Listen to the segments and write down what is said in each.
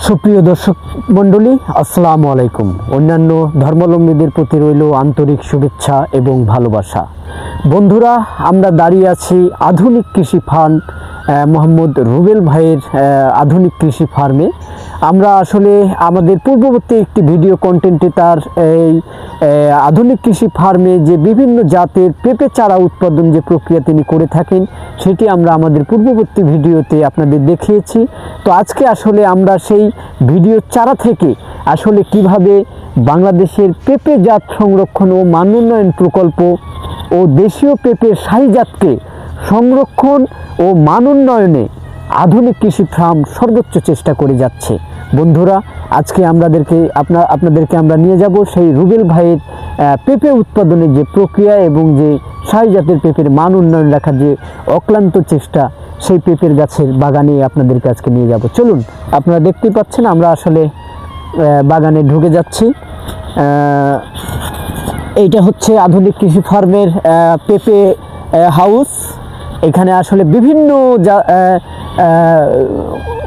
সুপ্রিয় দর্শক মণ্ডলী আসসালামু আলাইকুম। অন্যান্য ধর্মাবলম্বীদের প্রতি রইল আন্তরিক শুভেচ্ছা এবং ভালোবাসা। বন্ধুরা আমরা দাঁড়িয়ে আছি আধুনিক কৃষি আহ, মোহাম্মদ রুবেল ভাইয়ের আধুনিক কৃষি ফার্মে। আমরা আসলে আমাদের পূর্ববর্তী একটি ভিডিও কন্টেন্টে তার এই আধুনিক কৃষি ফার্মে যে বিভিন্ন জাতের পেঁপে চারা উৎপাদন যে প্রক্রিয়া তিনি করে থাকেন, সেটি আমরা আমাদের পূর্ববর্তী ভিডিওতে আপনাদের দেখিয়েছি। তো আজকে আসলে আমরা সেই ভিডিও চারা থেকে আসলে কীভাবে বাংলাদেশের পেঁপে জাত সংরক্ষণ ও মানোন্নয়ন প্রকল্প ও দেশীয় পেঁপের সাইজাতকে জাতকে সংরক্ষণ ও মানোন্নয়নে আধুনিক কৃষি ফার্ম সর্বোচ্চ চেষ্টা করে যাচ্ছে। বন্ধুরা, আজকে আমাদেরকে আপনার আপনাদেরকে আমরা নিয়ে যাব সেই রুবেল ভাইয়ের পেঁপে উৎপাদনের যে প্রক্রিয়া এবং যে শাহী জাতের পেঁপের মান উন্নয়ন রাখার যে অক্লান্ত চেষ্টা, সেই পেঁপের গাছের বাগানে আপনাদেরকে আজকে নিয়ে যাব। চলুন, আপনারা দেখতেই পাচ্ছেন আমরা আসলে বাগানে ঢুকে যাচ্ছি। এইটা হচ্ছে আধুনিক কৃষি ফার্মের পেঁপে হাউস। এখানে আসলে বিভিন্ন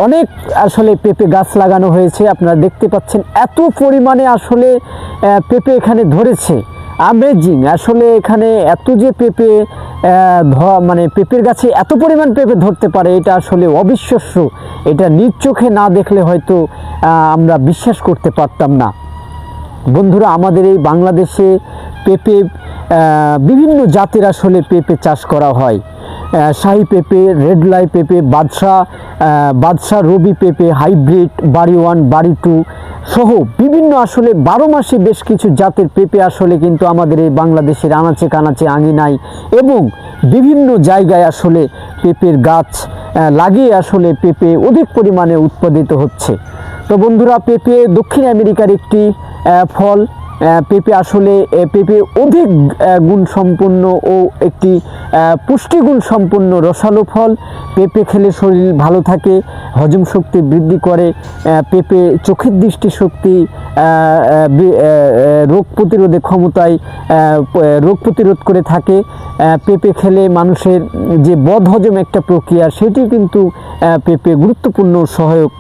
অনেক আসলে পেঁপে গাছ লাগানো হয়েছে। আপনারা দেখতে পাচ্ছেন এত পরিমাণে আসলে পেঁপে এখানে ধরেছে। আমেজিং আসলে এখানে এত যে পেঁপে মানে পেঁপের গাছে এত পরিমাণ পেঁপে ধরতে পারে, এটা আসলে অবিশ্বাস্য। এটা নিজ চোখে না দেখলে হয়তো আমরা বিশ্বাস করতে পারতাম না। বন্ধুরা, আমাদের এই বাংলাদেশে পেঁপে বিভিন্ন জাতের আসলে পেঁপে চাষ করা হয়। শাহী পেঁপে, রেড লাই পেঁপে, বাদশাহ বাদশাহ রবি পেঁপে, হাইব্রিড, বাড়ি ওয়ান, বাড়ি টু সহ বিভিন্ন আসলে বারো মাসে বেশ কিছু জাতের পেঁপে আসলে কিন্তু আমাদের এই বাংলাদেশের আনাচে কানাচে আঙিনায় এবং বিভিন্ন জায়গায় আসলে পেঁপের গাছ লাগিয়ে আসলে পেঁপে অধিক পরিমাণে উৎপাদিত হচ্ছে। তো বন্ধুরা, পেঁপে দক্ষিণ আমেরিকার একটি ফল পেঁপে আসলে পেঁপে অধিক আহ, গুণসম্পন্ন ও একটি পুষ্টিগুণ সম্পন্ন রসালো ফল। পেঁপে খেলে শরীর ভালো থাকে হজম শক্তি বৃদ্ধি করে পেঁপে চোখের দৃষ্টি শক্তি আহ, আহ, বি- আহ, আহ, রোগ প্রতিরোধে ক্ষমতায় রোগ প্রতিরোধ করে থাকে। পেঁপে খেলে মানুষের যে বদ হজম একটা প্রক্রিয়া সেটি কিন্তু পেঁপে গুরুত্বপূর্ণ সহায়ক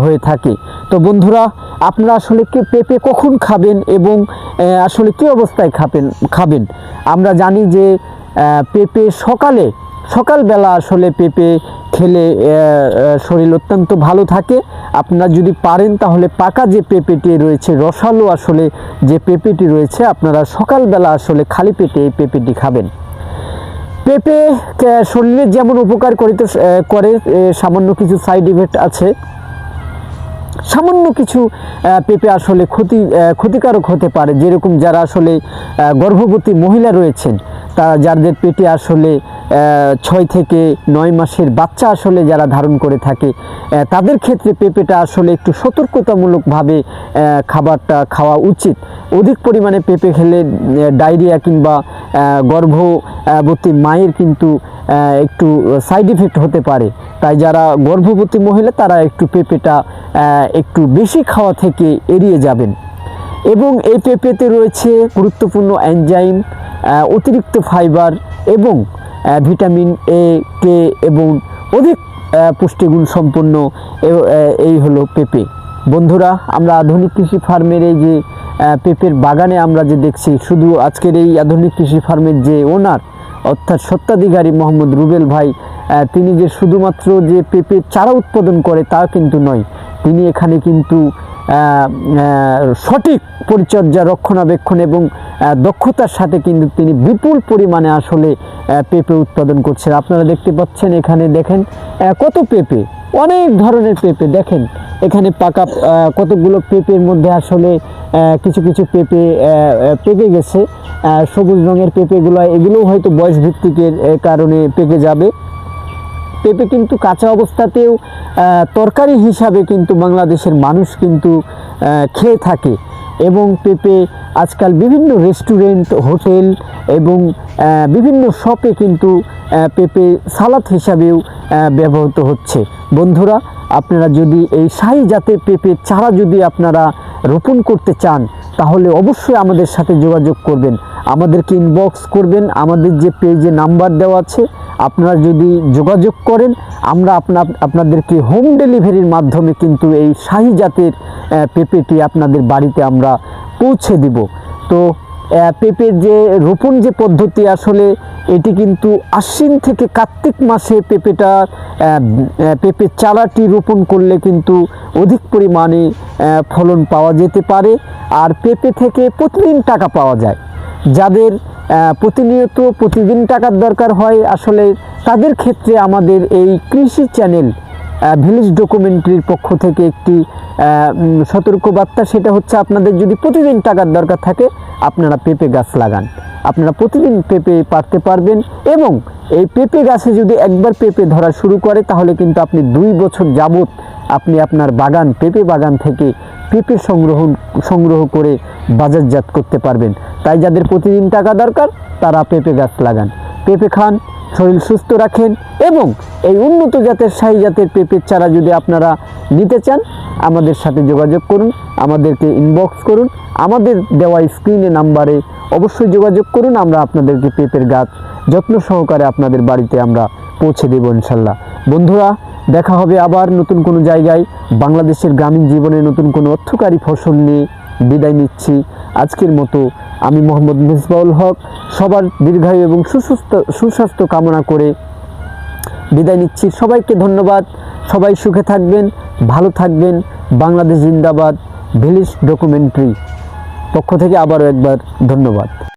হয়ে থাকে। তো বন্ধুরা আপনারা আসলে কি পেঁপে কখন খাবেন এবং আসলে কি অবস্থায় খাবেন খাবেন? আমরা জানি যে পেঁপে সকালে, সকালবেলা আসলে পেঁপে খেলে শরীর অত্যন্ত ভালো থাকে। আপনারা যদি পারেন তাহলে পাকা যে পেঁপেটি রয়েছে, রসালো আসলে যে পেঁপেটি রয়েছে, আপনারা সকালবেলা আসলে খালি পেটে এই পেঁপেটি খাবেন। পেঁপে শরীরে যেমন উপকার করিতে করে সামান্য কিছু সাইড ইফেক্ট আছে। সামান্য কিছু পেঁপে আসলে ক্ষতি ক্ষতিকারক হতে পারে। যেরকম যারা আসলে গর্ভবতী মহিলা রয়েছেন তারা যাদের পেটে আসলে ছয় থেকে নয় মাসের বাচ্চা আসলে যারা ধারণ করে থাকে তাদের ক্ষেত্রে পেঁপেটা আসলে একটু সতর্কতামূলকভাবে খাবারটা খাওয়া উচিত। অধিক পরিমাণে পেঁপে খেলে ডায়রিয়া কিংবা গর্ভবতী মায়ের কিন্তু একটু সাইড ইফেক্ট হতে পারে। তাই যারা গর্ভবতী মহিলা, তারা একটু পেঁপেটা একটু বেশি খাওয়া থেকে এড়িয়ে যাবেন। এবং এই পেঁপেতে রয়েছে গুরুত্বপূর্ণ এনজাইম অতিরিক্ত ফাইবার এবং ভিটামিন এ, কে এবং অধিক পুষ্টিগুণ সম্পন্ন এই হলো পেঁপে। বন্ধুরা, আমরা আধুনিক কৃষি ফার্মের এই যে পেঁপের বাগানে আমরা যে দেখছি, শুধু আজকের এই আধুনিক কৃষি ফার্মের যে ওনার অর্থাৎ সত্ত্বাধিকারী মোহাম্মদ রুবেল ভাই তিনি যে শুধুমাত্র যে পেঁপের চারা উৎপাদন করে তা কিন্তু নয়, তিনি এখানে কিন্তু সঠিক পরিচর্যা, রক্ষণাবেক্ষণ এবং দক্ষতার সাথে কিন্তু তিনি বিপুল পরিমাণে আসলে পেঁপে উৎপাদন করছেন। আপনারা দেখতে পাচ্ছেন এখানে দেখেন কত পেঁপে, অনেক ধরনের পেঁপে। দেখেন, এখানে পাকা কতগুলো পেঁপের মধ্যে আসলে কিছু কিছু পেঁপে পেকে গেছে। সবুজ রঙের পেঁপেগুলো, এগুলোও হয়তো বয়স ভিত্তিকের কারণে পেকে যাবে। পেঁপে কিন্তু কাঁচা অবস্থাতেও তরকারি হিসাবে কিন্তু বাংলাদেশের মানুষ কিন্তু খেয়ে থাকে। এবং পেঁপে আজকাল বিভিন্ন রেস্টুরেন্ট, হোটেল এবং বিভিন্ন শপে কিন্তু পেঁপে সালাদ হিসাবেও ব্যবহৃত হচ্ছে। বন্ধুরা, আপনারা যদি এই শাহী জাতের পেঁপে চারা যদি আপনারা রোপণ করতে চান তাহলে অবশ্যই আমাদের সাথে যোগাযোগ করবেন। আমাদেরকে ইনবক্স করবেন। আমাদের যে পেজে নাম্বার দেওয়া আছে, আপনারা যদি যোগাযোগ করেন, আমরা আপনা আপনাদেরকে হোম ডেলিভারির মাধ্যমে কিন্তু এই শাহি জাতের পেপেটি আপনাদের বাড়িতে আমরা পৌঁছে দিব। তো পেঁপের যে রোপণ যে পদ্ধতি আসলে, এটি কিন্তু আশ্বিন থেকে কার্তিক মাসে পেঁপেটা পেঁপের চারাটি রোপণ করলে কিন্তু অধিক পরিমাণে ফলন পাওয়া যেতে পারে। আর পেঁপে থেকে প্রতিদিন টাকা পাওয়া যায়। যাদের প্রতিনিয়ত প্রতিদিন টাকার দরকার হয়, আসলে তাদের ক্ষেত্রে আমাদের এই কৃষি চ্যানেল ভিলেজ ডকুমেন্টারির পক্ষ থেকে একটি সতর্কবার্তা। সেটা হচ্ছে আপনাদের যদি প্রতিদিন টাকার দরকার থাকে, আপনারা পেঁপে গাছ লাগান। আপনারা প্রতিদিন পেঁপে পারতে পারবেন এবং এই পেঁপে গাছে যদি একবার পেঁপে ধরা শুরু করে, তাহলে কিন্তু আপনি দুই বছর যাবত আপনি আপনার বাগান, পেঁপে বাগান থেকে পেঁপে সংগ্রহ সংগ্রহ করে বাজারজাত করতে পারবেন। তাই যাদের প্রতিদিন টাকা দরকার, তারা পেঁপে গাছ লাগান। পেঁপে খান শরীর সুস্থ রাখেন এবং এই উন্নত জাতের শাহী জাতের পেঁপের চারা যদি আপনারা নিতে চান, আমাদের সাথে যোগাযোগ করুন, আমাদেরকে ইনবক্স করুন, আমাদের দেওয়া স্ক্রিনে নাম্বারে অবশ্যই যোগাযোগ করুন, আমরা আপনাদেরকে পেঁপের গাছ যত্ন সহকারে আপনাদের বাড়িতে আমরা পৌঁছে দেব ইনশাল্লাহ। বন্ধুরা, দেখা হবে আবার নতুন কোনো জায়গায়। বাংলাদেশের গ্রামীণ জীবনে নতুন কোনো অর্থকারী ফসল নিয়ে বিদায় নিচ্ছি। আজকের মতো আমি মোহাম্মদ মিসবাউল হক, সবার দীর্ঘায়ু এবং সুস্বাস্থ্য সুস্বাস্থ্য কামনা করে বিদায় নিচ্ছি। সবাইকে ধন্যবাদ। সবাই সুখে থাকবেন, ভালো থাকবেন। বাংলাদেশ জিন্দাবাদ ভিলেজ ডকুমেন্টারি। পক্ষ থেকে আবারও একবার ধন্যবাদ।